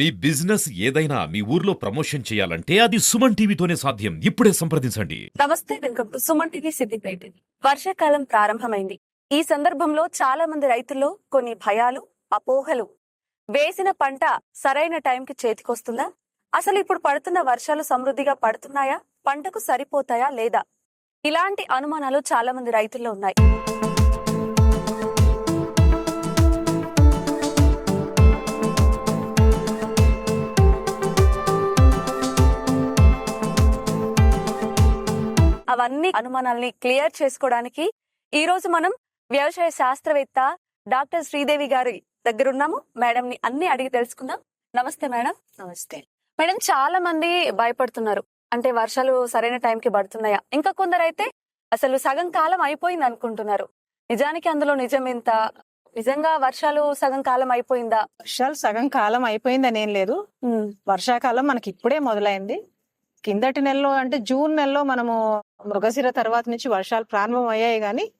మీ business ఏదైనా మీ ఊర్లో promotion చేయాలంటే అది సుమన్ టీవీతోనే సాధ్యం. ఇప్పుడే సంప్రదించండి. నమస్తే welcome to Suman TV Siddipet. వర్షాకాలం ప్రారంభమైంది. ఈ సందర్భంలో చాలా మంది రైతుల్లో కొన్ని భయాలు అపోహలు. వేసిన పంట సరైన టైంకి చేతికొస్తుందా? అసలు ఇప్పుడు పడుతున్న వర్షాలు సమృద్ధిగా పడుతున్నాయా? పంటకు సరిపోతాయా లేదా? ఇలాంటి అనుమానాలు చాలా మంది రైతుల్లో ఉన్నాయి. అవన్నీ అనుమానాల్ని క్లియర్ చేసుకోవడానికి ఈ రోజు మనం వ్యవసాయ శాస్త్రవేత్త డాక్టర్ శ్రీదేవి గారి దగ్గర ఉన్నాము మేడం ని అన్ని అడిగి తెలుసుకుందాం. నమస్తే మేడం. నమస్తే. మేడం చాలా మంది భయపడుతున్నారు. అంటే వర్షాలు సరైన టైంకి పడుతున్నాయా? ఇంకా కొందరైతే అసలు సగం కాలం అయిపోయింది అనుకుంటున్నారు. నిజానికి అందులో నిజం ఎంత? నిజంగా వర్షాలు సగం కాలం అయిపోయిందా? వర్షాలు సగం కాలం అయిపోయిందని ఏం లేదు. వర్షాకాలం మనకి ఇప్పుడే మొదలైంది. కిందటి నెలలో అంటే జూన్ నెలలో మనము మృగశిర తర్వాత నుంచి వర్షాలు ప్రారంభం అయ్యాయి కానీ.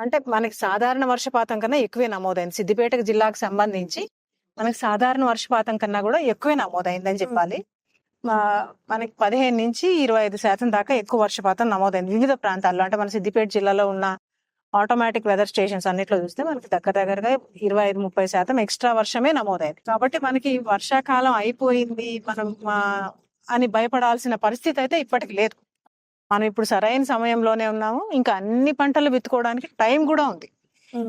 అంటే మనకి సాధారణ వర్షపాతం కన్నా ఎక్కువే నమోదైంది. సిద్దిపేట జిల్లాకు సంబంధించి మనకి సాధారణ వర్షపాతం కన్నా కూడా ఎక్కువే నమోదైందని చెప్పాలి. మా- మనకి పదిహేను నుంచి ఇరవై ఐదు శాతం దాకా ఎక్కువ వర్షపాతం నమోదైంది. వివిధ ప్రాంతాల్లో అంటే మన సిద్దిపేట జిల్లాలో ఉన్న ఆటోమేటిక్ వెదర్ స్టేషన్స్ అన్నిట్లో చూస్తే మనకి దగ్గర దగ్గరగా ఇరవై ఐదు ముప్పై శాతం ఎక్స్ట్రా వర్షమే నమోదైంది. కాబట్టి మనకి వర్షాకాలం అయిపోయింది. మనం ఆ, అని భయపడాల్సిన పరిస్థితి అయితే ఇప్పటికి లేదు. మనం ఇప్పుడు సరైన సమయంలోనే ఉన్నాము. ఇంకా అన్ని పంటలు విత్తుకోవడానికి టైం కూడా ఉంది.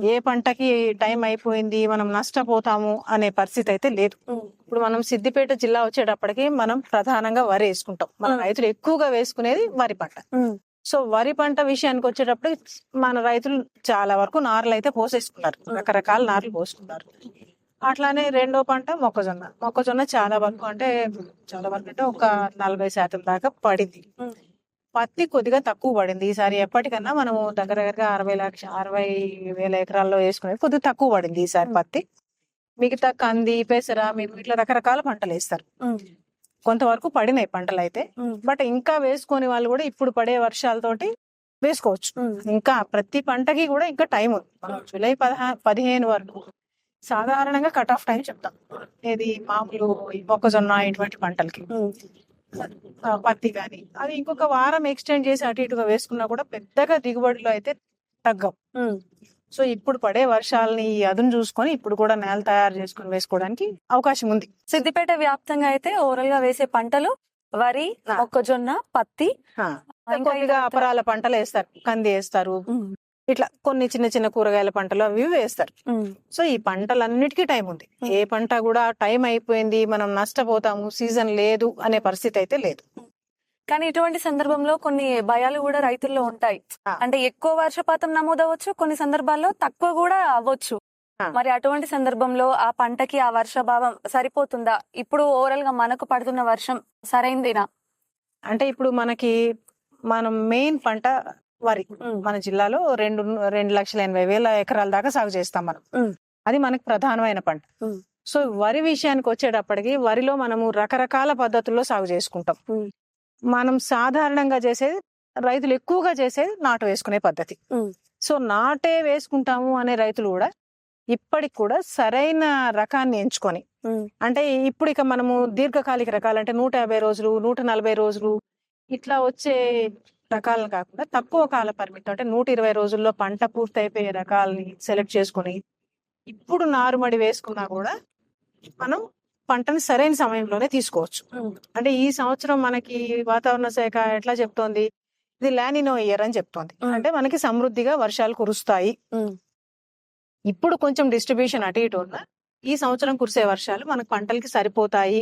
ఏ పంటకి టైం అయిపోయింది? మనం నష్టపోతాము అనే పరిస్థితి అయితే లేదు. ఇప్పుడు మనం సిద్దిపేట జిల్లా వచ్చేటప్పటికి మనం ప్రధానంగా వరి వేసుకుంటాం. మన. రైతులు ఎక్కువగా వేసుకునేది వరి పంట. సో వరి పంట విషయానికి వచ్చేటప్పుడు మన రైతులు చాలా వరకు నార్లు అయితే పోసేసుకున్నారు. రకరకాల నార్లు పోసుకున్నారు. అట్లానే రెండో పంట మొక్కజొన్న. మొక్కజొన్న చాలా వరకు అంటే చాలా వరకు అంటే ఒక నలభై శాతం దాకా పడింది. పత్తి కొద్దిగా తక్కువ పడింది. ఈసారి ఎప్పటికన్నా మనము దగ్గర దగ్గరగా అరవై లక్ష అరవై వేల ఎకరాల్లో వేసుకునేది కొద్దిగా తక్కువ పడింది ఈసారి. పత్తి. మిగతా కంది పెసర మీరు ఇట్లా రకరకాల పంటలు వేస్తారు. కొంతవరకు పడినాయి పంటలు అయితే బట్ ఇంకా వేసుకొని వాళ్ళు కూడా ఇప్పుడు పడే వర్షాలతోటి వేసుకోవచ్చు. ఇంకా ప్రతి పంటకి కూడా ఇంకా టైం ఉంది. జూలై పదహా పదిహేను వరకు సాధారణంగా కట్ ఆఫ్ టైం చెప్తాం. ఏది మామూలు మొక్కజొన్న ఇటువంటి పంటలకి. పత్తి కానీ అది ఇంకొక వారం ఎక్స్టెండ్ చేసి అటు ఇటుగా వేసుకున్నా కూడా పెద్దగా దిగుబడిలో అయితే తగ్గం సో ఇప్పుడు పడే వర్షాలని అదును చూసుకొని ఇప్పుడు కూడా నేల తయారు చేసుకొని వేసుకోవడానికి అవకాశం ఉంది. సిద్దిపేట వ్యాప్తంగా అయితే ఓవరాల్గా వేసే పంటలు వరి. మొక్కజొన్న పత్తి కొద్దిగా అపరాల పంటలు వేస్తారు. కంది వేస్తారు. ఇట్లా కొన్ని చిన్న చిన్న కూరగాయల పంటలు అవి వేస్తారు. సో ఈ పంటలన్నిటికీ టైం ఉంది. ఏ పంట కూడా టైం అయిపోయింది మనం నష్టపోతాము సీజన్ లేదు అనే పరిస్థితి అయితే లేదు. కానీ ఇటువంటి సందర్భంలో కొన్ని భయాలు కూడా రైతుల్లో ఉంటాయి. అంటే ఎక్కువ వర్షపాతం నమోదవచ్చు కొన్ని సందర్భాల్లో తక్కువ కూడా అవ్వచ్చు. మరి అటువంటి సందర్భంలో ఆ పంటకి ఆ వర్షభావం సరిపోతుందా? ఇప్పుడు ఓవరాల్గా మనకు పడుతున్న వర్షం సరైందేనా? అంటే ఇప్పుడు మనకి మనం మెయిన్ పంట వరి మన జిల్లాలో రెండు రెండు లక్షల ఎనభై వేల ఎకరాల దాకా సాగు చేస్తాం మనం. అది మనకి ప్రధానమైన పంట. సో వరి విషయానికి వచ్చేటప్పటికి వరిలో మనము రకరకాల పద్ధతుల్లో సాగు చేసుకుంటాం. మనం సాధారణంగా చేసేది రైతులు ఎక్కువగా చేసేది నాటు వేసుకునే పద్ధతి. సో నాటే వేసుకుంటాము అనే రైతులు కూడా ఇప్పటికి కూడా సరైన రకాన్ని ఎంచుకొని అంటే ఇప్పుడు ఇక మనము దీర్ఘకాలిక రకాలు అంటే నూట యాభై రోజులు నూట నలభై రోజులు ఇట్లా వచ్చే రకాలను కాకుండా తక్కువ కాల పరిమితి అంటే నూట ఇరవై రోజుల్లో పంట పూర్తయిపోయే రకాలని సెలెక్ట్ చేసుకుని ఇప్పుడు నారుమడి వేసుకున్నా కూడా మనం పంటని సరైన సమయంలోనే తీసుకోవచ్చు. అంటే ఈ సంవత్సరం మనకి వాతావరణ శాఖ ఎట్లా చెప్తోంది? ఇది లానినో ఇయర్ అని చెప్తోంది. అంటే మనకి సమృద్ధిగా వర్షాలు కురుస్తాయి. ఇప్పుడు కొంచెం డిస్ట్రిబ్యూషన్ అటు ఇటు ఉన్నా ఈ సంవత్సరం కురిసే వర్షాలు మనకు పంటలకి సరిపోతాయి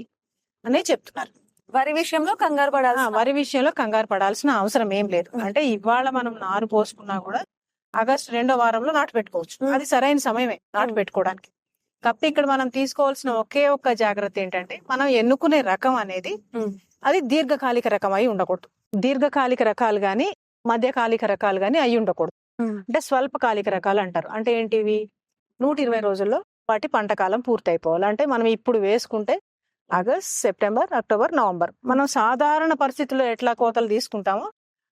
అనే చెప్తున్నారు. వరి విషయంలో కంగారు ఆ, పడాల్సిన వరి విషయంలో కంగారు పడాల్సిన అవసరం ఏం లేదు. అంటే ఇవాళ మనం నారు పోసుకున్నా కూడా ఆగస్టు రెండో వారంలో నాటు పెట్టుకోవచ్చు. అది సరైన సమయమే నాటు. పెట్టుకోవడానికి. కాకపోతే ఇక్కడ మనం తీసుకోవాల్సిన ఒకే ఒక్క జాగ్రత్త ఏంటంటే మనం ఎన్నుకునే రకం అనేది. అది దీర్ఘకాలిక రకం అయి ఉండకూడదు. దీర్ఘకాలిక రకాలు గాని మధ్యకాలిక రకాలు గాని అయి ఉండకూడదు. అంటే స్వల్పకాలిక రకాలు అంటారు. అంటే ఏంటివి? నూట ఇరవై రోజుల్లో వాటి పంట కాలం పూర్తయిపోవాలి. అంటే మనం ఇప్పుడు వేసుకుంటే ఆగస్ట్ సెప్టెంబర్ అక్టోబర్ నవంబర్. మనం సాధారణ పరిస్థితుల్లో ఎట్లా కోతలు తీసుకుంటామో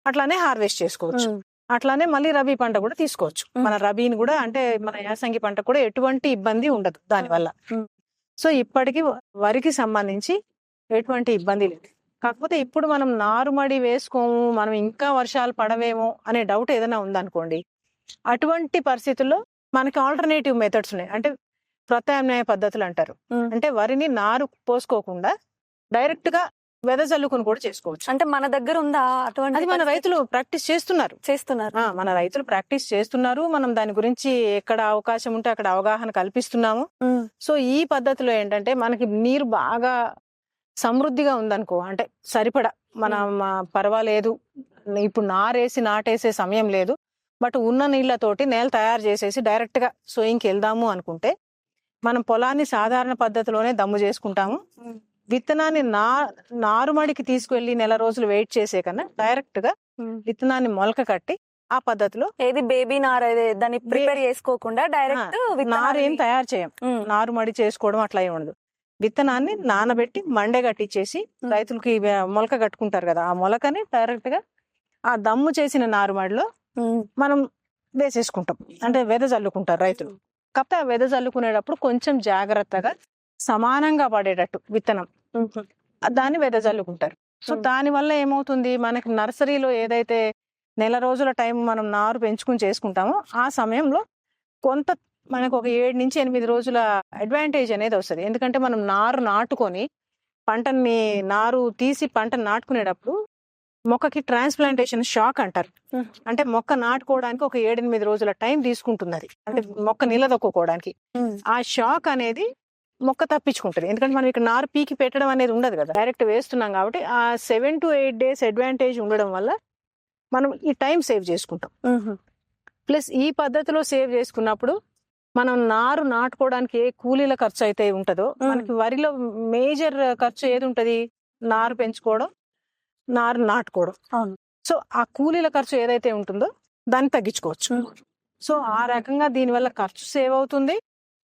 అట్లానే హార్వెస్ట్ చేసుకోవచ్చు. అట్లానే మళ్ళీ రబీ పంట కూడా తీసుకోవచ్చు. మన రబీని కూడా అంటే మన యాసంగి పంట కూడా ఎటువంటి ఇబ్బంది ఉండదు దానివల్ల. సో ఇప్పటికి వరికి సంబంధించి ఎటువంటి ఇబ్బంది లేదు. కాకపోతే ఇప్పుడు మనం నారుమడి వేసుకోము మనం ఇంకా వర్షాలు పడవేమో అనే డౌట్ ఏదైనా ఉందనుకోండి అటువంటి పరిస్థితుల్లో మనకి ఆల్టర్నేటివ్ మెథడ్స్ ఉన్నాయి. అంటే ప్రత్యామ్నాయ పద్ధతులు అంటారు. అంటే వరిని నారు పోసుకోకుండా డైరెక్ట్గా వెదజల్లుకుని కూడా చేసుకోవచ్చు. అంటే మన దగ్గర ఉందా అటువంటి అది మన? రైతులు ప్రాక్టీస్ చేస్తున్నారు. చేస్తున్నారు. మన రైతులు ప్రాక్టీస్ చేస్తున్నారు. మనం దాని గురించి ఎక్కడ అవకాశం ఉంటే అక్కడ అవగాహన కల్పిస్తున్నాము. సో ఈ పద్ధతిలో ఏంటంటే మనకి నీరు బాగా సమృద్ధిగా ఉందనుకో అంటే సరిపడా. మనం పర్వాలేదు. ఇప్పుడు నారేసి నాటేసే సమయం లేదు. బట్ ఉన్న నీళ్ళతోటి నేల తయారు చేసేసి డైరెక్ట్గా సోయింగ్కి వెళ్దాము అనుకుంటే మనం పొలాన్ని సాధారణ పద్ధతిలోనే దమ్ము చేసుకుంటాము. విత్తనాన్ని నా నారుమడికి తీసుకువెళ్ళి నెల రోజులు వెయిట్ చేసే కన్నా డైరెక్ట్గా. విత్తనాన్ని మొలక కట్టి ఆ పద్ధతిలో ఏది బేబీ నార దాన్ని ప్రిపేర్ చేసుకోకుండా డైరెక్ట్ నారు ఏం తయారు చేయం. నారుమడి చేసుకోవడం అట్లా ఏమి ఉండదు. విత్తనాన్ని నానబెట్టి మండే కట్టించేసి. రైతులకి మొలక కట్టుకుంటారు కదా ఆ మొలకని డైరెక్ట్గా ఆ దమ్ము చేసిన నారుమడిలో మనం వేసేసుకుంటాం. అంటే వెద చల్లుకుంటారు రైతులు. కాకపోతే ఆ వెద చల్లుకునేటప్పుడు కొంచెం జాగ్రత్తగా సమానంగా పడేటట్టు విత్తనం. దాన్ని వెద చల్లుకుంటారు సో. దాని వల్ల ఏమవుతుంది? మనకి నర్సరీలో ఏదైతే నెల రోజుల టైం మనం నారు పెంచుకుని చేసుకుంటామో ఆ సమయంలో కొంత మనకు ఒక ఏడు నుంచి ఎనిమిది రోజుల అడ్వాంటేజ్ అనేది వస్తుంది. ఎందుకంటే మనం నారు నాటుకొని పంటని నారు తీసి పంటను నాటుకునేటప్పుడు మొక్కకి ట్రాన్స్ప్లాంటేషన్ షాక్ అంటారు. అంటే మొక్క నాటుకోవడానికి ఒక ఏడెనిమిది రోజుల టైం తీసుకుంటుంది అది అంటే మొక్క నిలదొక్కుకోవడానికి. ఆ. షాక్ అనేది మొక్క తప్పించుకుంటుంది. ఎందుకంటే మనం ఇక్కడ నారు పీకి పెట్టడం అనేది ఉండదు కదా. డైరెక్ట్ వేస్తున్నాం కాబట్టి ఆ seven to eight days advantage ఉండడం వల్ల మనం ఈ టైం సేవ్ చేసుకుంటాం. ప్లస్ ఈ పద్ధతిలో సేవ్ చేసుకున్నప్పుడు మనం నారు నాటుకోవడానికి ఏ కూలీల ఖర్చు అయితే ఉంటుందో. మనకి వరిలో మేజర్ ఖర్చు ఏది ఉంటది? నారు పెంచుకోవడం నారు నాటుకోవడం. సో ఆ కూలీల ఖర్చు ఏదైతే ఉంటుందో దాన్ని తగ్గించుకోవచ్చు. సో ఆ రకంగా దీనివల్ల ఖర్చు సేవ్ అవుతుంది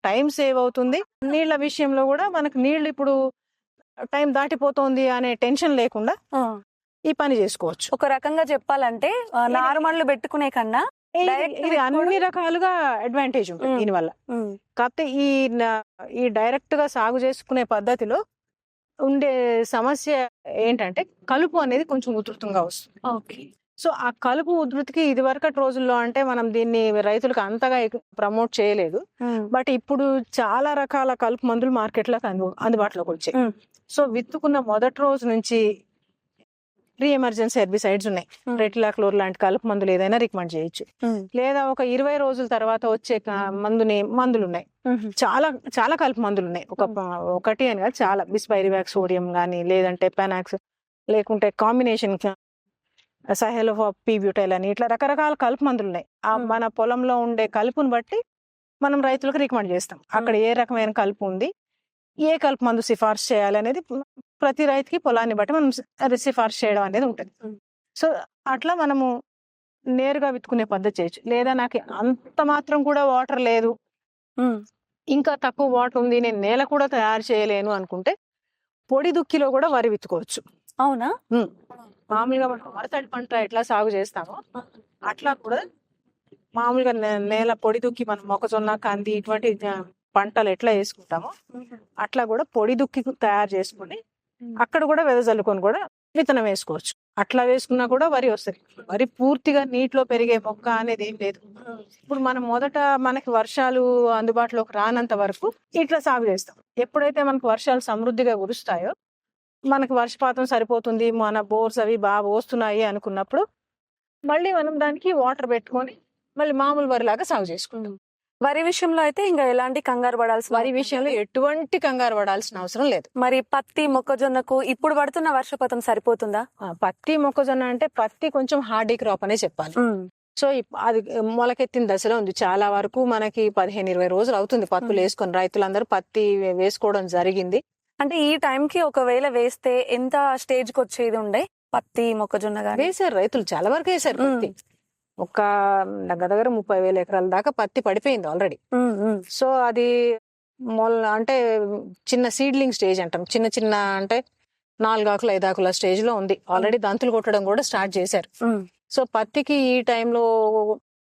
టైం సేవ్ అవుతుంది. నీళ్ళ విషయంలో కూడా మనకు నీళ్ళు ఇప్పుడు టైం దాటిపోతోంది అనే టెన్షన్ లేకుండా ఈ పని చేసుకోవచ్చు. ఒక రకంగా చెప్పాలంటే ఆ, నారుమడులు పెట్టుకునే కన్నా ఇది- అన్ని రకాలుగా అడ్వాంటేజ్ ఉంటుంది. దీనివల్ల. కాకపోతే ఈ ఈ డైరెక్ట్గా సాగు చేసుకునే పద్ధతిలో ఉండే సమస్య ఏంటంటే కలుపు అనేది కొంచెం ఉధృతంగా వస్తుంది. ఓకే. సో ఆ కలుపు ఉధృతికి ఇది వరకటి రోజుల్లో అంటే మనం దీన్ని రైతులకు అంతగా ప్రమోట్ చేయలేదు. బట్ ఇప్పుడు చాలా రకాల కలుపు మందులు మార్కెట్లోకి అందు అందుబాటులోకి వచ్చాయి. సో విత్తుకున్న మొదటి రోజు నుంచి ప్రీ ఎమర్జెన్సీ హెర్బిసైడ్స్ ఉన్నాయి. మ్మ్. రెటిలాక్లోర్ లాంటి కలుపు మందులు ఏదైనా రికమెండ్ చేయొచ్చు. లేదా ఒక ఇరవై రోజుల తర్వాత వచ్చే క- మందుని మందులు ఉన్నాయి. చాలా చాలా కలుపు మందులు ఉన్నాయి. ఒక ఒకటి అని కాదు చాలా. బిస్పైరివాక్ సోడియం కానీ లేదంటే పెనాక్స్ లేకుంటే కాంబినేషన్ సహెలో పీబ్యూటైల్ అని ఇట్లా రకరకాల కలుపు మందులు ఉన్నాయి. మన పొలంలో ఉండే కలుపుని బట్టి మనం రైతులకు రికమెండ్ చేస్తాం. అక్కడ ఏ రకమైన కలుపు ఉంది ఏ కలుపు మందు సిఫార్సు చేయాలి అనేది ప్రతి రైతుకి పొలాన్ని బట్టి మనం సిఫార్సు చేయడం అనేది ఉంటుంది. సో అట్లా మనము నేరుగా విత్తుకునే పద్ధతి చేయొచ్చు. లేదా నాకు అంత మాత్రం కూడా వాటర్ లేదు. ఇంకా తక్కువ వాటర్ ఉంది నేను నేల కూడా తయారు చేయలేను అనుకుంటే పొడి దుక్కిలో కూడా వరి విత్తుకోవచ్చు. అవునా? మామూలుగా మనం వరతడి పంట ఎట్లా సాగు చేస్తామో అట్లా కూడా మామూలుగా నేల పొడి దుక్కి మనం మొక్కజొన్న కంది ఇటువంటి పంటలు ఎట్లా వేసుకుంటామో అట్లా కూడా పొడి దుక్కి తయారు చేసుకుని అక్కడ కూడా వెదజల్లుకొని కూడా విత్తనం వేసుకోవచ్చు. అట్లా వేసుకున్నా కూడా వరి వస్తుంది. వరి పూర్తిగా నీటిలో పెరిగే మొక్క అనేది ఏం లేదు. ఇప్పుడు మనం మొదట మనకి వర్షాలు అందుబాటులోకి రానంత వరకు ఇట్లా సాగు చేస్తాం. ఎప్పుడైతే మనకు వర్షాలు సమృద్ధిగా కురుస్తాయో మనకి వర్షపాతం సరిపోతుంది మన బోర్స్ అవి బాగా పోస్తున్నాయి అనుకున్నప్పుడు మళ్ళీ మనం దానికి వాటర్ పెట్టుకొని మళ్ళీ మామూలు వరిలాగా సాగు చేసుకుంటాం. వరి విషయంలో అయితే ఇంకా ఎలాంటి కంగారు పడాల్సిన వరి విషయంలో. ఎటువంటి కంగారు పడాల్సిన అవసరం లేదు. మరి పత్తి మొక్కజొన్నకు ఇప్పుడు పడుతున్న వర్షపాతం సరిపోతుందా? పత్తి మొక్కజొన్న అంటే పత్తి కొంచెం హార్డీ క్రాప్ అనే చెప్పాలి. సో అది మొలకెత్తిన దశలో ఉంది. చాలా వరకు మనకి పదిహేను ఇరవై రోజులు అవుతుంది పత్తులు. వేసుకొని. రైతులందరూ పత్తి వేసుకోవడం జరిగింది. అంటే ఈ టైం కి ఒకవేళ వేస్తే ఎంత స్టేజ్కి వచ్చేది ఉండే? పత్తి మొక్కజొన్న వేశారు రైతులు. చాలా వరకు మ్మ్. పత్తి. ఒక దగ్గర దగ్గర ముప్పై వేల ఎకరాల దాకా పత్తి పడిపోయింది ఆల్రెడీ. సో అది మొల్ అంటే చిన్న సీడ్లింగ్ స్టేజ్ అంటాం చిన్న చిన్న అంటే నాలుగు ఆకులు ఐదు ఆకుల స్టేజ్లో ఉంది ఆల్రెడీ దంతులు కొట్టడం కూడా స్టార్ట్ చేశారు. సో పత్తికి ఈ టైంలో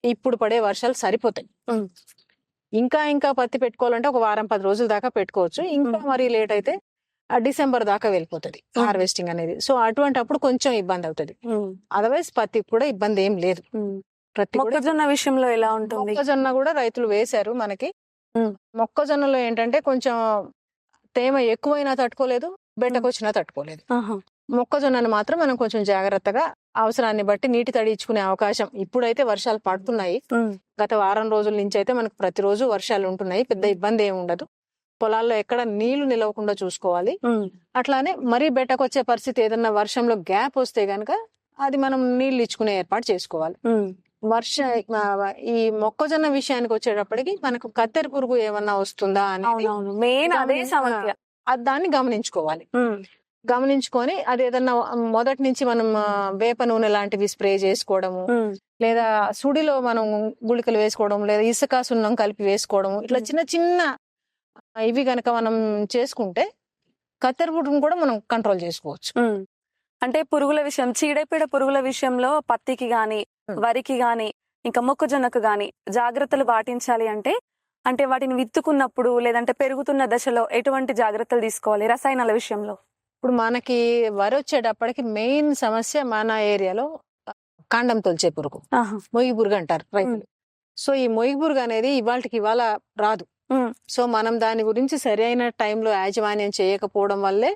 ఇప్పుడు పడే వర్షాలు సరిపోతాయి. ఇంకా ఇంకా పత్తి పెట్టుకోవాలంటే ఒక వారం పది రోజుల దాకా పెట్టుకోవచ్చు ఇంకా. మరి లేట్ అయితే డిసెంబర్ దాకా వెళ్ళిపోతుంది. హార్వెస్టింగ్ అనేది. సో అటువంటి అప్పుడు కొంచెం ఇబ్బంది అవుతుంది. అదర్వైజ్ పత్తికి కూడా ఇబ్బంది ఏం లేదు. ప్రతి మొక్కజొన్న విషయంలో ఎలా ఉంటుంది? మొక్కజొన్న కూడా రైతులు వేశారు మనకి. మొక్కజొన్నలో ఏంటంటే కొంచెం తేమ ఎక్కువైనా తట్టుకోలేదు బెట్టకు వచ్చినా తట్టుకోలేదు. మొక్కజొన్నను మాత్రం మనం కొంచెం జాగ్రత్తగా అవసరాన్ని బట్టి నీటి తడి ఇచ్చుకునే అవకాశం ఇప్పుడైతే వర్షాలు పడుతున్నాయి. గత వారం రోజుల నుంచి అయితే మనకు ప్రతిరోజు వర్షాలు ఉంటున్నాయి. పెద్ద ఇబ్బంది ఏమి ఉండదు. పొలాల్లో ఎక్కడ నీళ్ళు నిలవకుండా చూసుకోవాలి. అట్లానే మరీ బెట్టకు వచ్చే పరిస్థితి ఏదన్నా వర్షంలో గ్యాప్ వస్తే గనక అది మనం నీళ్ళు ఇచ్చుకునే ఏర్పాటు చేసుకోవాలి. వర్ష ఈ మొక్కజొన్న విషయానికి వచ్చేటప్పటికి మనకు కత్తెర పురుగు ఏమన్నా వస్తుందా అవునవును మెయిన్ అదే సమస్య అది దాన్ని గమనించుకోవాలి. గమనించుకొని అది ఏదన్నా మొదటి నుంచి మనం వేప నూనె లాంటివి స్ప్రే చేసుకోవడము. లేదా సుడిలో మనం గుళికలు వేసుకోవడం లేదా ఇసుక సున్నం కలిపి వేసుకోవడం ఇట్లా. చిన్న చిన్న ఇవి గనక మనం చేసుకుంటే కత్తెర పురుగును కూడా మనం కంట్రోల్ చేసుకోవచ్చు. అంటే పురుగుల విషయం చీడపీడ పురుగుల విషయంలో పత్తికి గాని. వరికి గాని ఇంకా మొక్కజొన్నకు గాని జాగ్రత్తలు పాటించాలి అంటే అంటే వాటిని విత్తుకున్నప్పుడు లేదంటే పెరుగుతున్న దశలో ఎటువంటి జాగ్రత్తలు తీసుకోవాలి రసాయనాల విషయంలో ఇప్పుడు మనకి వరి వచ్చేటప్పటికి మెయిన్ సమస్య మన ఏరియాలో కాండం తొలిచే పురుగు ఆహా. మొయ్యి పురుగు అంటారు రైతులు సో ఈ మొయ్యి పురుగు అనేది ఇవాళకి ఇవాళ రాదు. సో మనం దాని గురించి సరైన టైంలో యాజమాన్యం చేయకపోవడం వల్లే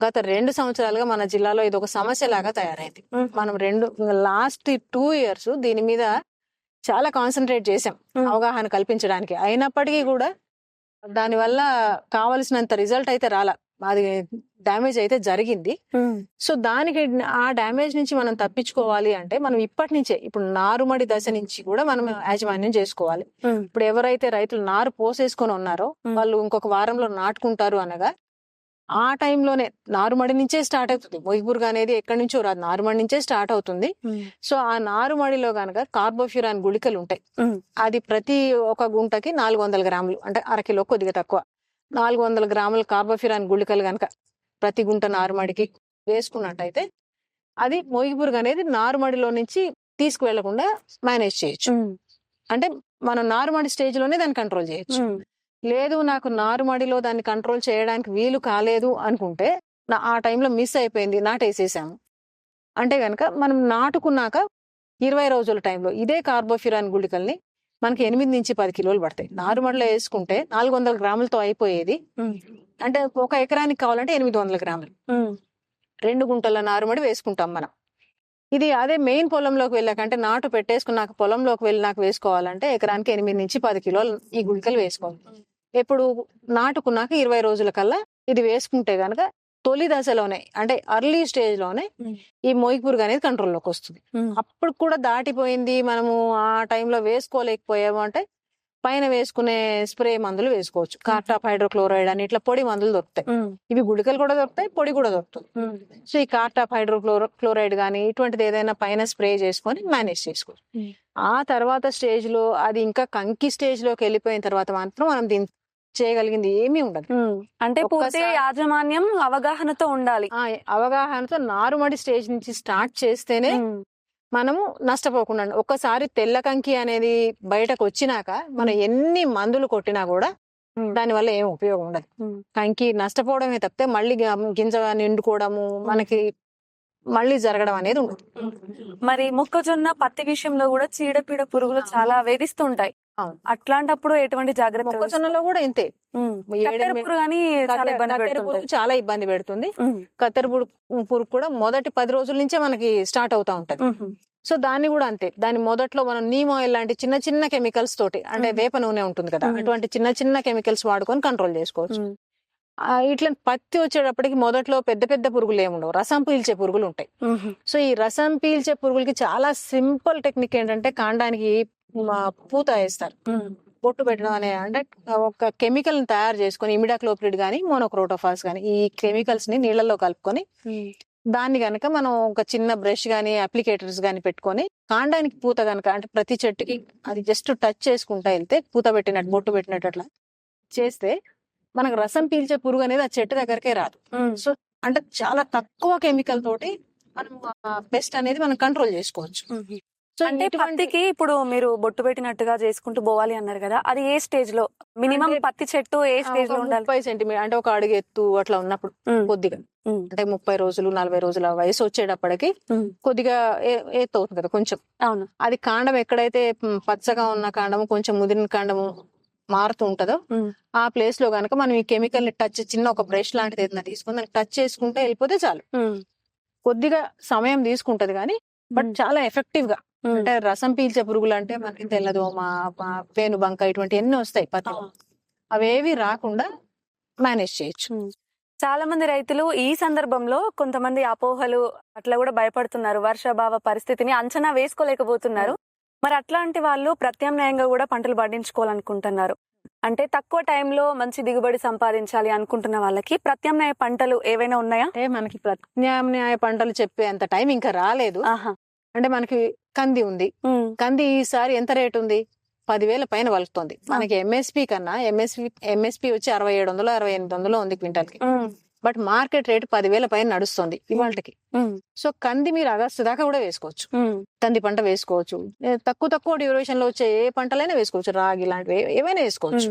గత రెండు సంవత్సరాలుగా మన జిల్లాలో ఇది ఒక సమస్య లాగా తయారైంది. మనం రెండు లాస్ట్ టూ ఇయర్స్ దీని మీద చాలా కాన్సన్ట్రేట్ చేసాం. అవగాహన కల్పించడానికి అయినప్పటికీ కూడా దానివల్ల కావలసినంత రిజల్ట్ అయితే రాల అది డ్యామేజ్ అయితే జరిగింది. సో దానికి ఆ డ్యామేజ్ నుంచి మనం తప్పించుకోవాలి అంటే మనం ఇప్పటి నుంచే ఇప్పుడు నారుమడి దశ నుంచి కూడా మనం యాజమాన్యం చేసుకోవాలి. ఇప్పుడు ఎవరైతే రైతులు నారు పోసేసుకొని ఉన్నారో. వాళ్ళు ఇంకొక వారంలో నాటుకుంటారు అనగా ఆ టైంలోనే నారుమడి నుంచే స్టార్ట్ అవుతుంది మొయిబుర్గ్ అనేది ఎక్కడి నుంచో రాదు నారుమడి నుంచే స్టార్ట్ అవుతుంది. సో ఆ నారుమడిలో గనక కార్బోఫ్యూరాన్ గుళికలు ఉంటాయి. అది ప్రతి ఒక గుంటకి నాలుగు వందల గ్రాములు అంటే అరకిలో కొద్దిగా తక్కువ నాలుగు వందల గ్రాముల కార్బోఫ్యూరాన్ గుళికలు గనక ప్రతి గుంట నారుమడికి వేసుకున్నట్టయితే అది మొయిబుర్గ్ అనేది నారుమడిలో నుంచి తీసుకువెళ్ళకుండా మేనేజ్ చేయొచ్చు. అంటే మనం నారుమడి స్టేజ్లోనే దాన్ని కంట్రోల్ చేయొచ్చు. లేదు నాకు నారుమడిలో దాన్ని కంట్రోల్ చేయడానికి వీలు కాలేదు అనుకుంటే నా- ఆ టైంలో మిస్ అయిపోయింది నాటేసేసాము అంటే గనక మనం నాటుకున్నాక ఇరవై రోజుల టైంలో ఇదే కార్బోఫిరాన్ గుళికల్ని మనకి ఎనిమిది నుంచి పది కిలోలు పడతాయి. నారుమడిలో వేసుకుంటే నాలుగు వందల గ్రాములతో అయిపోయేది. అంటే ఒక ఎకరానికి కావాలంటే ఎనిమిది వందల గ్రాములు. రెండు గుంటల నారుమడి వేసుకుంటాం మనం. ఇది అదే మెయిన్ పొలంలోకి వెళ్ళాక అంటే నాటు పెట్టేసుకున్నాక పొలంలోకి వెళ్ళి నాకు వేసుకోవాలంటే ఎకరానికి ఎనిమిది నుంచి పది కిలోలు ఈ గుళికలు వేసుకోవాలి. ఎప్పుడు నాటుకున్నాక ఇరవై రోజుల కల్లా ఇది వేసుకుంటే గనక తొలి దశలోనే అంటే అర్లీ స్టేజ్లోనే. ఈ మొయ్యి పురుగు అనేది కంట్రోల్లోకి వస్తుంది. అప్పుడు కూడా దాటిపోయింది మనము ఆ టైంలో వేసుకోలేకపోయాము అంటే పైన వేసుకునే స్ప్రే మందులు వేసుకోవచ్చు కార్టాప్ హైడ్రోక్లోరైడ్ అని ఇట్లా పొడి మందులు దొరుకుతాయి. ఇవి గుళికలు కూడా దొరుకుతాయి పొడి కూడా దొరుకుతుంది. సో ఈ కార్టాప్ హైడ్రోక్లోరో క్లోరైడ్ కానీ ఇటువంటిది ఏదైనా పైన స్ప్రే చేసుకొని మేనేజ్ చేసుకోవచ్చు. ఆ తర్వాత స్టేజ్లో అది ఇంకా కంకి స్టేజ్లోకి వెళ్ళిపోయిన తర్వాత మాత్రం మనం దీన్ని చేయగలిగింది ఏమీ ఉండదు. అంటే ఒక్కసారి- యాజమాన్యం అవగాహనతో ఉండాలి అవగాహనతో నారుమడి స్టేజ్ నుంచి స్టార్ట్ చేస్తేనే. మనము నష్టపోకుండా. ఒక్కసారి తెల్ల కంకి అనేది బయటకు వచ్చినాక మనం ఎన్ని మందులు కొట్టినా కూడా. దాని వల్ల ఏం ఉపయోగం ఉండదు. కంకి నష్టపోవడమే తప్పితే మళ్ళీ గింజ నిండుకోవడము మనకి మళ్ళీ జరగడం అనేది ఉండదు మరి మొక్కజొన్న పత్తి విషయంలో కూడా చీడపీడ పురుగులు చాలా వేధిస్తుంటాయి అవును. అట్లాంటప్పుడు ఎటువంటి జాగ్రత్తలు మొక్కజొన్నలో కూడా ఇంతే చాలా ఇబ్బంది చాలా పెడుతుంది. కత్తెర పురుగు కూడా మొదటి పది రోజుల నుంచే మనకి స్టార్ట్ అవుతా ఉంటది. సో దాన్ని కూడా అంతే దాని మొదట్లో మనం నీమ్ ఆయిల్ లాంటి చిన్న చిన్న కెమికల్స్ తోటి అంటే. వేప నూనె ఉంటుంది కదా. అటువంటి చిన్న చిన్న కెమికల్స్ వాడుకొని కంట్రోల్ చేసుకోవచ్చు ఇట్లా పత్తి వచ్చేటప్పటికి మొదట్లో పెద్ద పెద్ద పురుగులు ఏముండవు రసం పీల్చే పురుగులు ఉంటాయి. సో ఈ రసం పీల్చే పురుగులకి చాలా సింపుల్ టెక్నిక్ ఏంటంటే కాండానికి పూత వేస్తారు. బొట్టు పెట్టడం అనే అంటే ఒక కెమికల్ని తయారు చేసుకొని ఇమిడాక్లోప్రిడ్ కానీ మోనోక్రోటోఫాస్ కానీ ఈ కెమికల్స్ని నీళ్ళల్లో కలుపుకొని. దాన్ని గనక మనం ఒక చిన్న బ్రష్ గానీ అప్లికేటర్స్ గానీ పెట్టుకొని కాండానికి పూత గనక అంటే ప్రతి చెట్టుకి అది జస్ట్ టచ్ చేసుకుంటా వెళ్తే పూత పెట్టినట్టు బొట్టు పెట్టినట్టు అట్లా చేస్తే మనకు రసం పీల్చే పురుగు అనేది ఆ చెట్టు దగ్గరకే రాదు. సో అంటే చాలా తక్కువ కెమికల్ తోటి మనం పెస్ట్ అనేది మనం కంట్రోల్ చేసుకోవచ్చు అంటే పత్తికి ఇప్పుడు మీరు బొట్టు పెట్టినట్టుగా చేసుకుంటూ పోవాలి అన్నారు కదా అది ఏ స్టేజ్లో? మినిమం పత్తి చెట్టు ఏ స్టేజ్లో ఉండాలి? ముప్పై సెంటీమీటర్ అంటే ఒక అడుగు ఎత్తు అట్లా ఉన్నప్పుడు కొద్దిగా. అంటే ముప్పై రోజులు నలభై రోజుల వయసు వచ్చేటప్పటికి. కొద్దిగా ఎత్తు అవుతుంది కదా కొంచెం. అవును. అది కాండం ఎక్కడైతే పచ్చగా ఉన్న కాండము కొంచెం ముదిరిన కాండము మారుతూ ఉంటుందో ఆ ప్లేస్లో కనుక మనం ఈ కెమికల్ని టచ్ చిన్న ఒక బ్రష్ లాంటిది ఏదైనా తీసుకుని టచ్ చేసుకుంటే వెళ్ళిపోతే చాలు. కొద్దిగా సమయం తీసుకుంటది కానీ బట్ చాలా ఎఫెక్టివ్గా. అంటే రసం పీల్చే పురుగులు అంటే మనకి తెల్లదోమ మా పేను బంక ఇటువంటి ఎన్ని వస్తాయి పత్తి. అవేవి రాకుండా మేనేజ్ చేయొచ్చు. చాలా మంది రైతులు ఈ సందర్భంలో కొంతమంది అపోహలు అట్లా కూడా భయపడుతున్నారు. వర్షాభావ పరిస్థితిని అంచనా వేసుకోలేకపోతున్నారు. మరి అట్లాంటి వాళ్ళు ప్రత్యామ్నాయంగా కూడా పంటలు పండించుకోవాలనుకుంటున్నారు. అంటే తక్కువ టైంలో మంచి దిగుబడి సంపాదించాలి అనుకుంటున్న వాళ్ళకి ప్రత్యామ్నాయ పంటలు ఏవైనా ఉన్నాయా? అంటే మనకి ప్రత్యామ్నాయ పంటలు చెప్పే అంత టైం ఇంకా రాలేదు. ఆహా. అంటే మనకి కంది ఉంది. కంది ఈసారి ఎంత రేట్ ఉంది? పదివేల పైన వలుకుతుంది. మనకి ఎంఎస్పి కన్నా ఎంఎస్పి ఎంఎస్పి వచ్చి అరవై ఏడు వందలు అరవై ఎనిమిది వందలు ఉంది క్వింటల్కి ఉమ్, బట్ మార్కెట్ రేట్ పదివేల పైన నడుస్తుంది ఇవాళకి సో కంది మీరు ఆగస్టు దాకా కూడా వేసుకోవచ్చు. కంది పంట వేసుకోవచ్చు. తక్కువ తక్కువ డ్యూరేషన్లో వచ్చే ఏ పంటలైనా వేసుకోవచ్చు. రాగి లాంటివి ఏ- ఏవైనా వేసుకోవచ్చు.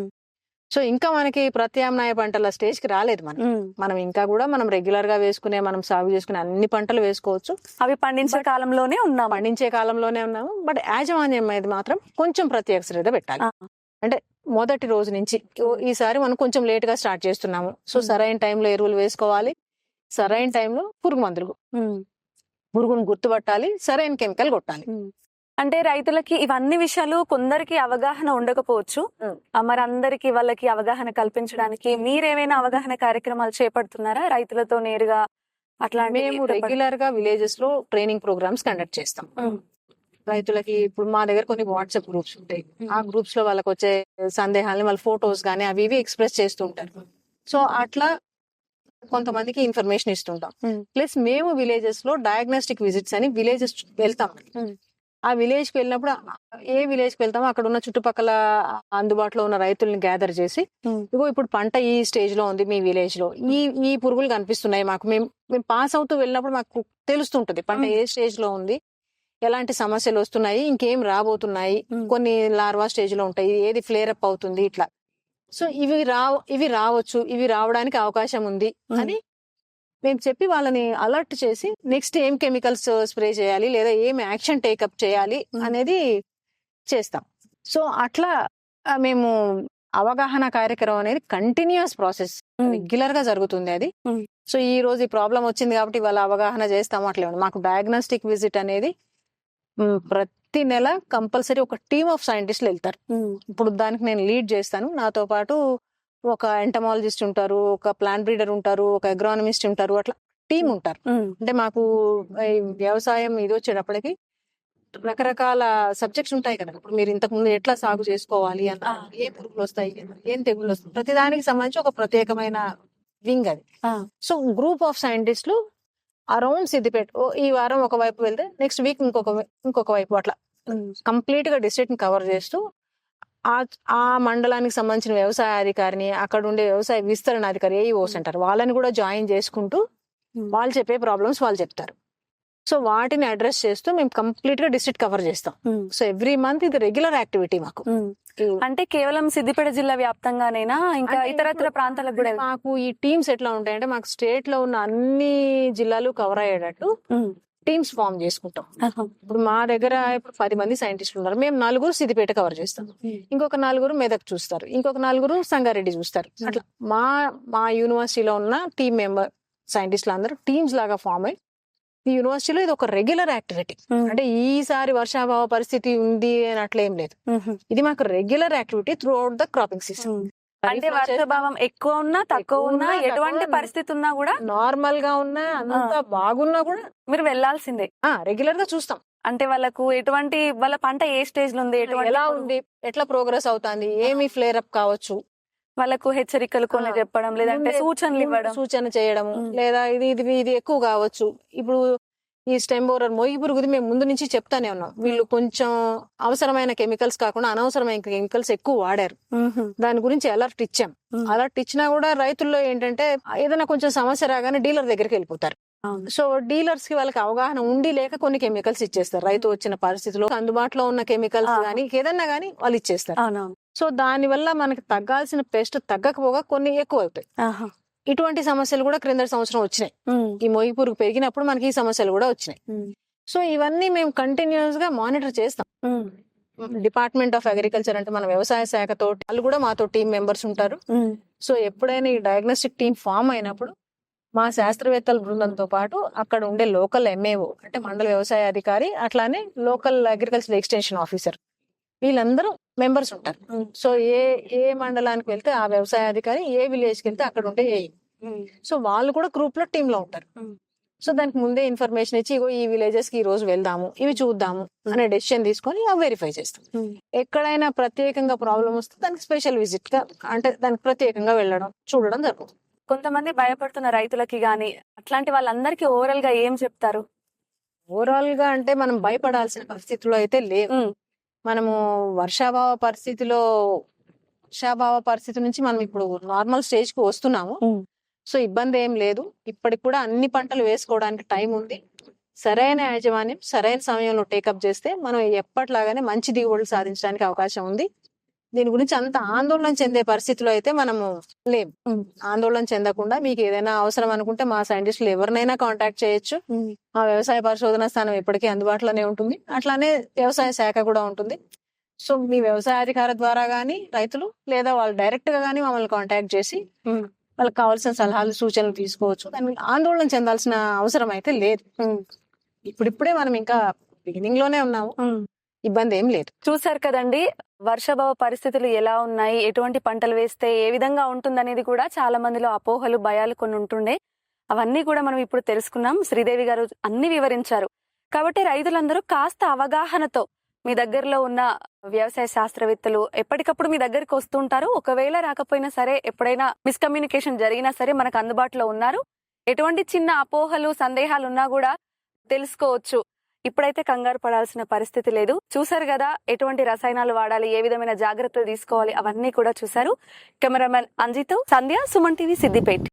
సో ఇంకా మనకి ప్రత్యామ్నాయ పంటల స్టేజ్కి రాలేదు మనం. మనం ఇంకా కూడా మనం రెగ్యులర్గా వేసుకునే మనం సాగు చేసుకునే అన్ని పంటలు వేసుకోవచ్చు. అవి పండించే కాలంలోనే ఉన్నాము. పండించే కాలంలోనే ఉన్నాము. బట్ యాజమాన్యం అనేది మాత్రం కొంచెం ప్రత్యేక శ్రద్ధ పెట్టాలి. ఆ. మొదటి రోజు నుంచి ఈసారి మనం కొంచెం లేట్గా స్టార్ట్ చేస్తున్నాము. సో. సరైన టైంలో ఎరువులు వేసుకోవాలి. సరైన టైంలో పురుగు మందులు పురుగును గుర్తుపట్టాలి. సరైన కెమికల్ కొట్టాలి. అంటే రైతులకి ఇవన్నీ విషయాలు కొందరికి అవగాహన ఉండకపోవచ్చు. మరి అందరికి వాళ్ళకి అవగాహన కల్పించడానికి మీరేమైనా అవగాహన కార్యక్రమాలు చేపడుతున్నారా? రైతులతో నేరుగా అట్లాంటి మేము రెగ్యులర్గా విలేజెస్లో ట్రైనింగ్ ప్రోగ్రామ్స్ కండక్ట్ చేస్తాం. రైతులకి ఇప్పుడు మా దగ్గర కొన్ని వాట్సాప్ గ్రూప్స్ ఉంటాయి. ఆ గ్రూప్స్లో వాళ్ళకి వచ్చే సందేహాలని వాళ్ళ ఫొటోస్ కానీ అవి ఇవి ఎక్స్ప్రెస్ చేస్తూ ఉంటారు. సో అట్లా కొంతమందికి ఇన్ఫర్మేషన్ ఇస్తుంటాం. ప్లస్ మేము విలేజెస్లో డయాగ్నోస్టిక్ విజిట్స్ అని విలేజెస్ వెళ్తాం. ఆ విలేజ్కి వెళ్ళినప్పుడు ఏ విలేజ్కి వెళ్తామో అక్కడ ఉన్న చుట్టుపక్కల అందుబాటులో ఉన్న రైతుల్ని గ్యాదర్ చేసి. ఇగో ఇప్పుడు పంట ఈ స్టేజ్లో ఉంది మీ విలేజ్లో ఈ ఈ పురుగులు కనిపిస్తున్నాయి మాకు మేము మేము పాస్ అవుతూ వెళ్ళినప్పుడు మాకు తెలుస్తుంటది పంట. ఏ స్టేజ్లో ఉంది ఎలాంటి సమస్యలు వస్తున్నాయి ఇంకేం రాబోతున్నాయి. కొన్ని లార్వా స్టేజ్లో ఉంటాయి ఏది ఫ్లేర్ అప్ అవుతుంది ఇట్లా సో ఇవి రావ ఇవి రావచ్చు ఇవి రావడానికి అవకాశం ఉంది. అని మేము చెప్పి వాళ్ళని అలర్ట్ చేసి నెక్స్ట్ ఏం కెమికల్స్ స్ప్రే చేయాలి లేదా ఏం యాక్షన్ టేకప్ చేయాలి. అనేది చేస్తాం సో అట్లా మేము అవగాహన కార్యక్రమం అనేది కంటిన్యూస్ ప్రాసెస్ రెగ్యులర్గా జరుగుతుంది అది. సో ఈ రోజు ఈ ప్రాబ్లం వచ్చింది కాబట్టి ఇవాళ అవగాహన చేస్తాం అట్లే. మాకు డయాగ్నోస్టిక్ విజిట్ అనేది ప్రతి నెల కంపల్సరీ ఒక టీమ్ ఆఫ్ సైంటిస్టులు వెళ్తారు ఇప్పుడు దానికి నేను లీడ్ చేస్తాను నాతో పాటు ఒక ఎంటమాలజిస్ట్ ఉంటారు ఒక ప్లాంట్ బ్రీడర్ ఉంటారు ఒక అగ్రానమిస్ట్ ఉంటారు అట్లా టీం ఉంటారు. అంటే మాకు వ్యవసాయం ఇది వచ్చేటప్పటికి రకరకాల సబ్జెక్ట్స్ ఉంటాయి కదా. ఇప్పుడు మీరు ఇంతకు ముందు ఎట్లా సాగు చేసుకోవాలి అన్న ఆ. ఏ పురుగులు వస్తాయి ఏం తెగులు వస్తాయి ప్రతి దానికి సంబంధించి ఒక ప్రత్యేకమైన వింగ్ అది. సో గ్రూప్ ఆఫ్ సైంటిస్టులు అరౌండ్ సిద్దిపేట ఈ వారం ఒక వైపు వెళ్తే నెక్స్ట్ వీక్ ఇంకొక ఇంకొక వైపు అట్లా కంప్లీట్గా డిస్ట్రిక్ట్ని కవర్ చేస్తూ ఆ ఆ మండలానికి సంబంధించిన వ్యవసాయ అధికారిని అక్కడ ఉండే వ్యవసాయ విస్తరణ అధికారి ఏఈఓస్ అంటారు. వాళ్ళని కూడా జాయిన్ చేసుకుంటూ ఉమ్. వాళ్ళు చెప్పే ప్రాబ్లమ్స్ వాళ్ళు చెప్తారు. సో వాటిని అడ్రస్ చేస్తూ మేము కంప్లీట్గా డిస్ట్రిక్ట్ కవర్ చేస్తాం. ఉమ్, సో ఎవ్రీ మంత్ ఇది రెగ్యులర్ యాక్టివిటీ మాకు. ఉమ్. అంటే కేవలం సిద్దిపేట జిల్లా వ్యాప్తంగానేనా? ఇంకా ఇతరత్ర ప్రాంతాలకు కూడా? మాకు ఈ టీమ్స్ ఎట్లా ఉంటాయంటే మాకు స్టేట్లో ఉన్న అన్ని జిల్లాలు కవర్ అయ్యేటట్టు టీమ్స్ ఫామ్ చేసుకుంటాం. ఇప్పుడు మా దగ్గర ఇప్పుడు పది మంది సైంటిస్టులు ఉన్నారు. మేము నలుగురు సిద్దిపేట కవర్ చేస్తాం. ఉమ్, ఇంకొక నలుగురు మెదక్ చూస్తారు. ఇంకొక నలుగురు సంగారెడ్డి చూస్తారు. Hmm. అట్లా మా మా యూనివర్సిటీలో ఉన్న టీమ్ మెంబర్ సైంటిస్టులు అందరూ టీమ్స్ లాగా ఫామ్ అయ్యి ఈ యూనివర్సిటీలో ఇది ఒక రెగ్యులర్ యాక్టివిటీ ఉమ్, అంటే ఈసారి వర్షాభావ పరిస్థితి ఉంది అని అట్లా ఏం లేదు ఇది మాకు regular activity throughout the cropping season. అంటే వర్షభావం ఎక్కువ ఉన్నా తక్కువ ఉన్నా ఎటువంటి పరిస్థితి ఉన్నా కూడా నార్మల్గా ఉన్నా అంత బాగున్నా కూడా మీరు వెళ్ళాల్సిందే. ఆ రెగ్యులర్గా చూస్తాం. అంటే వాళ్ళకు ఎటువంటి వాళ్ళ పంట ఏ స్టేజ్లో ఉంది ఎటువంటి ఎలా ఉంది ఎట్లా ప్రోగ్రెస్ అవుతుంది ఏమి ఫ్లేర్ అప్ కావచ్చు. వాళ్ళకు హెచ్చరికలు కొన్ని చెప్పడం లేదంటే సూచనలు ఇవ్వడం. సూచన చేయడము ఉమ్. లేదా ఇది ఇది ఇది ఎక్కువ కావచ్చు. ఇప్పుడు ఈ స్టెమ్ బోరర్ మొయ్యి పురుగుది మేము ముందు నుంచి చెప్తానే ఉన్నాం. వీళ్ళు కొంచెం అవసరమైన కెమికల్స్ కాకుండా అనవసరమైన కెమికల్స్ ఎక్కువ వాడారు. దాని గురించి అలర్ట్ ఇచ్చాం. అలర్ట్ ఇచ్చినా కూడా రైతుల్లో ఏంటంటే ఏదైనా కొంచెం సమస్య రాగానే డీలర్ దగ్గరికి వెళ్ళిపోతారు. సో డీలర్స్కి వాళ్ళకి అవగాహన ఉండి లేక కొన్ని కెమికల్స్ ఇచ్చేస్తారు. రైతు వచ్చిన పరిస్థితిలో అందుబాటులో ఉన్న కెమికల్స్. కానీ ఏదన్నా కానీ వాళ్ళు ఇచ్చేస్తారు. సో దాని వల్ల మనకి తగ్గాల్సిన పెస్ట్ తగ్గకపోగా కొన్ని ఎక్కువ అవుతాయి. ఇటువంటి సమస్యలు కూడా క్రింద సంవత్సరం వచ్చినాయి. ఈ మొయ్యి పురుగు పెరిగినప్పుడు మనకి ఈ సమస్యలు కూడా వచ్చినాయి. సో ఇవన్నీ మేము కంటిన్యూస్గా మానిటర్ చేస్తాం. డిపార్ట్మెంట్ ఆఫ్ అగ్రికల్చర్ అంటే మన వ్యవసాయ శాఖతో వాళ్ళు కూడా మాతో టీం మెంబర్స్ ఉంటారు. సో ఎప్పుడైనా ఈ డయాగ్నోస్టిక్ టీం ఫామ్ అయినప్పుడు మా శాస్త్రవేత్తల బృందంతో పాటు అక్కడ ఉండే లోకల్ ఎంఏఓ అంటే మండల వ్యవసాయ అధికారి అట్లానే లోకల్ అగ్రికల్చర్ ఎక్స్టెన్షన్ ఆఫీసర్ వీళ్ళందరూ మెంబర్స్ ఉంటారు. సో ఏ ఏ మండలానికి వెళ్తే ఆ వ్యవసాయ అధికారి ఏ విలేజ్కి వెళ్తే అక్కడ ఏఈ. ఉమ్, సో వాళ్ళు కూడా గ్రూప్లో టీమ్లో ఉంటారు. సో దానికి ముందే ఇన్ఫర్మేషన్ ఇచ్చి ఇగో ఈ విలేజెస్కి ఈ రోజు వెళ్దాము ఇవి చూద్దాము అనే డెసిషన్ తీసుకొని అవి వెరిఫై చేస్తాం. ఎక్కడైనా ప్రత్యేకంగా ప్రాబ్లం వస్తే దానికి స్పెషల్ విజిట్గా అంటే దానికి ప్రత్యేకంగా వెళ్ళడం చూడడం జరుగుతుంది. కొంతమంది భయపడుతున్న రైతులకి గాని అట్లాంటి వాళ్ళందరికీ ఓవరాల్గా ఏం చెప్తారు? ఓవరాల్గా అంటే మనం భయపడాల్సిన పరిస్థితిలో అయితే లేవు. మనము వర్షాభావ పరిస్థితిలో వర్షాభావ పరిస్థితి నుంచి మనం ఇప్పుడు నార్మల్ స్టేజ్కు వస్తున్నాము. సో ఇబ్బంది ఏం లేదు. ఇప్పటికి కూడా అన్ని పంటలు వేసుకోవడానికి టైం ఉంది. సరైన యాజమాన్యం సరైన సమయంలో టేకప్ చేస్తే మనం ఎప్పటిలాగానే మంచి దిగుబడులు సాధించడానికి అవకాశం ఉంది. దీని గురించి అంత ఆందోళన చెందే పరిస్థితిలో అయితే మనము లేం. ఉమ్. ఆందోళన చెందకుండా మీకు ఏదైనా అవసరం అనుకుంటే మా సైంటిస్టులు ఎవరినైనా కాంటాక్ట్ చేయొచ్చు. మా వ్యవసాయ పరిశోధన స్థానం ఎప్పటికీ అందుబాటులోనే ఉంటుంది. అట్లానే వ్యవసాయ శాఖ కూడా ఉంటుంది. సో మీ వ్యవసాయ అధికారి ద్వారా గానీ రైతులు లేదా వాళ్ళు డైరెక్ట్గా గానీ మమ్మల్ని కాంటాక్ట్ చేసి వాళ్ళకి కావాల్సిన సలహాలు సూచనలు తీసుకోవచ్చు. దాని ఆందోళన చెందాల్సిన అవసరం అయితే లేదు. ఇప్పుడిప్పుడే మనం ఇంకా బిగినింగ్లోనే ఉన్నాము. ఇబ్బంది ఏం లేదు. చూశారు కదండి వర్షభావ పరిస్థితులు ఎలా ఉన్నాయి ఎటువంటి పంటలు వేస్తే ఏ విధంగా ఉంటుందనేది కూడా చాలా మందిలో అపోహలు భయాలు కొన్ని ఉంటుండే. అవన్నీ కూడా మనం ఇప్పుడు తెలుసుకున్నాం. శ్రీదేవి గారు అన్ని వివరించారు. కాబట్టి రైతులందరూ కాస్త అవగాహనతో మీ దగ్గరలో ఉన్న వ్యవసాయ శాస్త్రవేత్తలు ఎప్పటికప్పుడు మీ దగ్గరికి వస్తుంటారు ఒకవేళ రాకపోయినా సరే ఎప్పుడైనా మిస్కమ్యూనికేషన్ జరిగినా సరే మనకు అందుబాటులో ఉన్నారు. ఎటువంటి చిన్న అపోహలు సందేహాలు ఉన్నా కూడా తెలుసుకోవచ్చు. ఇప్పుడైతే కంగారు పడాల్సిన పరిస్థితి లేదు. చూసారు కదా ఎటువంటి రసాయనాలు వాడాలి ఏ విధమైన జాగ్రత్తలు తీసుకోవాలి అవన్నీ కూడా చూసారు కెమెరామెన్ అంజిత్ సంధ్య సుమన్ టీవీ సిద్దిపేట్.